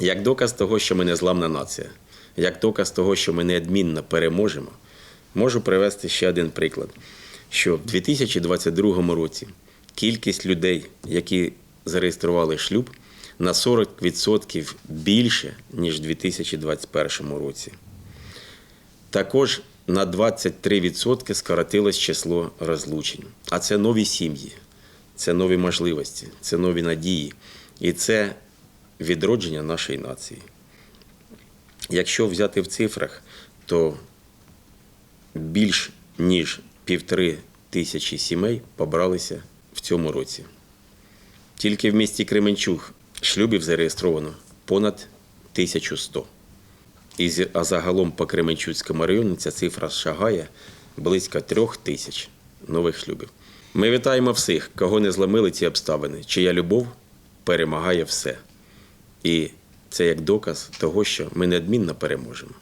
Як доказ того, що ми не зламна нація, як доказ того, що ми неодмінно переможемо, можу привести ще один приклад: що в 2022 році кількість людей, які зареєстрували шлюб, на 40% більше, ніж в 2021 році. Також на 23% скоротилось число розлучень. А це нові сім'ї, це нові можливості, це нові надії. І це відродження нашої нації. Якщо взяти в цифрах, то більш ніж півтори тисячі сімей побралися в цьому році. Тільки в місті Кременчуг шлюбів зареєстровано понад 1100. І а загалом по Кременчуцькому району ця цифра шагає близько трьох тисяч нових шлюбів. Ми вітаємо всіх, кого не зламили ці обставини, чия любов перемагає все. І це як доказ того, що ми неодмінно переможемо.